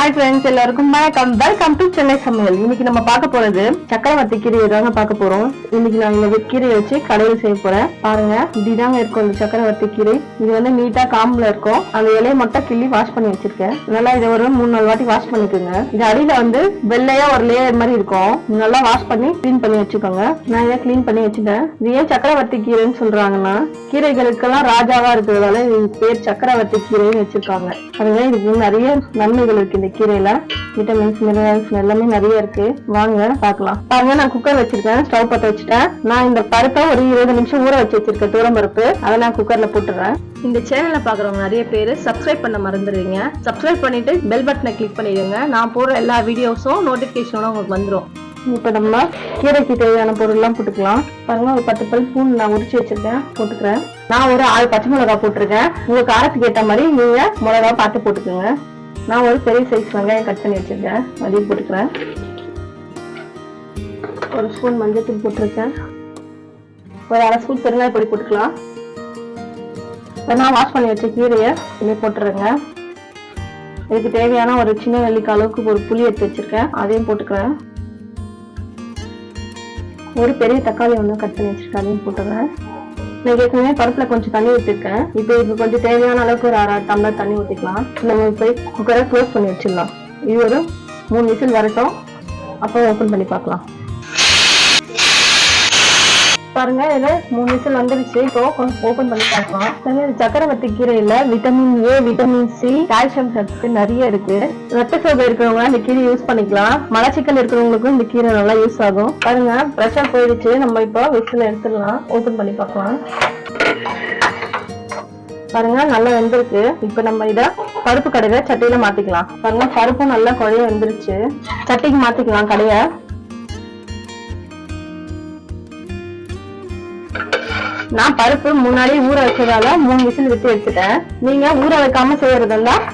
Hi friends எல்லாருக்கும் வணக்கம். Welcome to Chennai சமையல் இன்னைக்கு நம்ம பார்க்க போறது சக்கரவர்த்தி கீரை தாங்க பார்க்க போறோம். இன்னைக்கு நான் இந்த கீரையை வச்சு கடையில் செய்ய போறேன். பாருங்க இப்படிதாங்க இருக்கும் இந்த சக்கரவர்த்தி கீரை. இது வந்து நீட்டா காம்புல இருக்கும். அந்த இலையை மட்டும் கிள்ளி வாஷ் பண்ணி வச்சிருக்கேன். நல்லா இதை ஒரு மூணு நாலு வாட்டி வாஷ் பண்ணிக்கோங்க. இது அடியில வந்து வெள்ளையா ஒரு லேயர் மாதிரி இருக்கும். நல்லா வாஷ் பண்ணி க்ளீன் பண்ணி வச்சுக்கோங்க. நான் இதை க்ளீன் பண்ணி வச்சுட்டேன். இது ஏன் சக்கரவர்த்தி கீரைன்னு சொல்றாங்கன்னா கீரைகளுக்கெல்லாம் ராஜாவா இருக்கிறதால இது பேர் சக்கரவர்த்தி கீரைன்னு வச்சிருக்காங்க. அதுவே இதுக்கு நிறைய நன்மைகள் இருக்கு இந்த கீரையில விட்டமின்ஸ் மினரல்ஸ் எல்லாமே நிறைய இருக்கு. வாங்க பார்க்கலாம். பாருங்க நான் குக்கர் வச்சிருக்கேன். ஸ்டவ் பத்த வச்சுட்டேன். நான் இந்த பருப்பை ஒரு இருபது நிமிஷம் ஊற வச்சு வச்சிருக்கேன் தூரம் பருப்பு. அதை நான் குக்கர்ல போட்டுறேன் இந்த சேனலை பாக்குறவங்க நிறைய பேர் சப்ஸ்கிரைப் பண்ண மறந்துடுவீங்க சப்ஸ்கிரைப் பண்ணிட்டு பெல் பட்டனை கிளிக் பண்ணிடுங்க. நான் போடுற எல்லா வீடியோஸும் நோட்டிபிகேஷனோட உங்களுக்கு வந்துடும் இப்போ நம்ம கீரைக்கு தேவையான பொருள்லாம் போட்டுக்கலாம். பாருங்க ஒரு பத்து பல் பூண்டு நான் உரிச்சு வச்சிருக்கேன். போட்டுக்கிறேன். நான் ஒரு ஆறு பச்சை மிளகா போட்டிருக்கேன். உங்க காரத்துக்கு ஏற்ற மாதிரி நீங்க மிளகா பார்த்து போட்டுக்கோங்க. நான் ஒரு பெரிய சைஸ் வெங்காயம் கட் பண்ணி வச்சிருக்கேன். அதையும் போட்டுக்கிறேன். ஒரு ஸ்பூன் மஞ்சள் போட்டிருக்கேன். ஒரு அரை ஸ்பூன் பெருங்காய பொடி போட்டுக்கலாம். நான் வாஷ் பண்ணி வச்ச கீரையை இனி போட்டுருங்க இதுக்கு தேவையான ஒரு சின்ன நெல்லிக்காய் அளவுக்கு ஒரு புளி எடுத்து வச்சிருக்கேன். அதையும் போட்டுக்கிறேன். ஒரு பெரிய தக்காளி ஒன்று கட் பண்ணி வச்சிருக்கேன். அதையும் போட்டுக்கிறேன். நான் ஏற்கனவே பருப்புல கொஞ்சம் தண்ணி ஊற்றிருக்கேன் இப்போ இது கொஞ்சம் தேவையான அளவுக்கு ஒரு அரை டம்ளர் தண்ணி ஊற்றிக்கலாம் நம்ம போய் குக்கரை க்ளோஸ் பண்ணி வச்சிடலாம். இது ஒரு மூணு விசில் வரட்டும். அப்போ ஓப்பன் பண்ணி பார்க்கலாம். பாருங்க இதுல மூணு விசில் வந்துருச்சு. இப்போ ஓபன் பண்ணி பார்க்கலாம். இது சக்கரவர்த்தி கீரையில vitamin A vitamin C calcium சத்து நிறைய இருக்கு. ரத்த சோகை இருக்கிறவங்க இந்த கீரை யூஸ் பண்ணிக்கலாம். மலச்சிக்கல் இருக்கிறவங்களுக்கும் இந்த கீரை நல்லா யூஸ் ஆகும். பாருங்க ப்ரெஷர் போயிடுச்சு. நம்ம இப்போ விசில் எடுத்துடலாம். ஓபன் பண்ணி பார்க்கலாம். பாருங்க நல்லா வெந்திருக்கு. இப்போ நம்ம இத பருப்பு கடையில சட்டியில மாத்திக்கலாம். பாருங்க பருப்பும் நல்லா குழைய வெந்துருச்சு. சட்டிக்கு மாத்திக்கலாம் கடையை நான் பருப்பு முன்னாடி ஊற வச்சதால மூணு விசில் விட்டு எடுத்துட்டேன். நீங்க ஊற வைக்காம செய்யறது இருந்தால்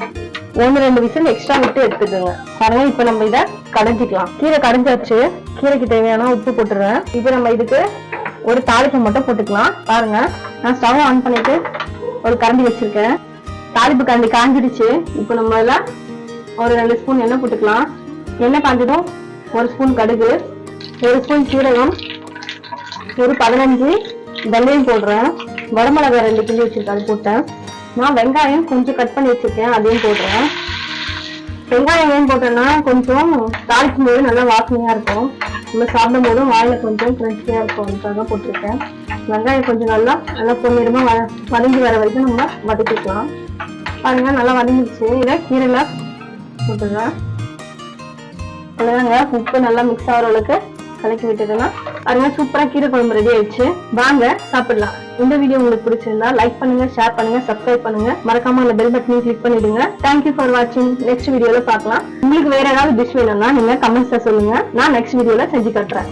ஒன்னு ரெண்டு விசில் எக்ஸ்ட்ரா விட்டு எடுத்துக்கோங்க. பாருங்க இப்ப நம்ம இத கடைஞ்சிக்கலாம். கீரை கடைஞ்சாச்சு. கீரைக்கு தேவையான உப்பு போட்டுறேன் இப்ப நம்ம இதுக்கு ஒரு தாளிப்பு மட்டும் போட்டுக்கலாம். பாருங்க நான் ஸ்டவ் ஆன் பண்ணிட்டு ஒரு கரண்டி வச்சிருக்கேன். தாளிப்பு கரண்டி காஞ்சிடுச்சு. இப்போ நம்ம இதுல ஒரு ரெண்டு ஸ்பூன் எண்ணெய் போட்டுக்கலாம். எண்ணெய் காஞ்சதும் ஒரு ஸ்பூன் கடுகு ஒரு ஸ்பூன் சீரகம் ஒரு பதினஞ்சு வெள்ளையும் போடுறேன். வரமிளகா ரெண்டு கிள்ளி வச்சிருக்கேன் அது போட்டேன். நான் வெங்காயம் கொஞ்சம் கட் பண்ணி வச்சிருக்கேன் அதையும் போடுறேன். வெங்காயம் ஏன் போட்டேன்னா கொஞ்சம் தாளிக்கும் போது நல்லா வாசனையா இருக்கும். நம்ம சாப்பிடும் போதும் வாயில கொஞ்சம் கிரன்ச்சியா இருக்கும் அதுக்காக போட்டிருக்கேன். வெங்காயம் கொஞ்சம் நல்லா நல்லா பொன்னிறமா வ வதங்கி வர வரைக்கும் நம்ம வதக்கிக்கலாம். பாருங்க நல்லா வதங்கிடுச்சு. இதை கீரையில போட்டுடுறேன். அவ்வளவுதாங்க. உப்பு நல்லா மிக்ஸ் ஆகிற அளவுக்கு கலக்கி விட்டதுன்னா பாருங்க சூப்பரா கீரை குழம்பு ரெடி ஆயிடுச்சு. வாங்க சாப்பிடலாம். இந்த வீடியோ உங்களுக்கு பிடிச்சிருந்தா லைக் பண்ணுங்க ஷேர் பண்ணுங்க சப்ஸ்கிரைப் பண்ணுங்க. மறக்காம அந்த பெல் பட்டனையும் கிளிக் பண்ணிடுங்க. தேங்க்யூ ஃபார் வாட்சிங் நெக்ஸ்ட் வீடியோல பார்க்கலாம். உங்களுக்கு வேற ஏதாவது டிஷ் வேணும்னா நீங்க கமெண்ட்ஸ்ல சொல்லுங்க. நான் நெக்ஸ்ட் வீடியோல செஞ்சு காட்டுறேன்.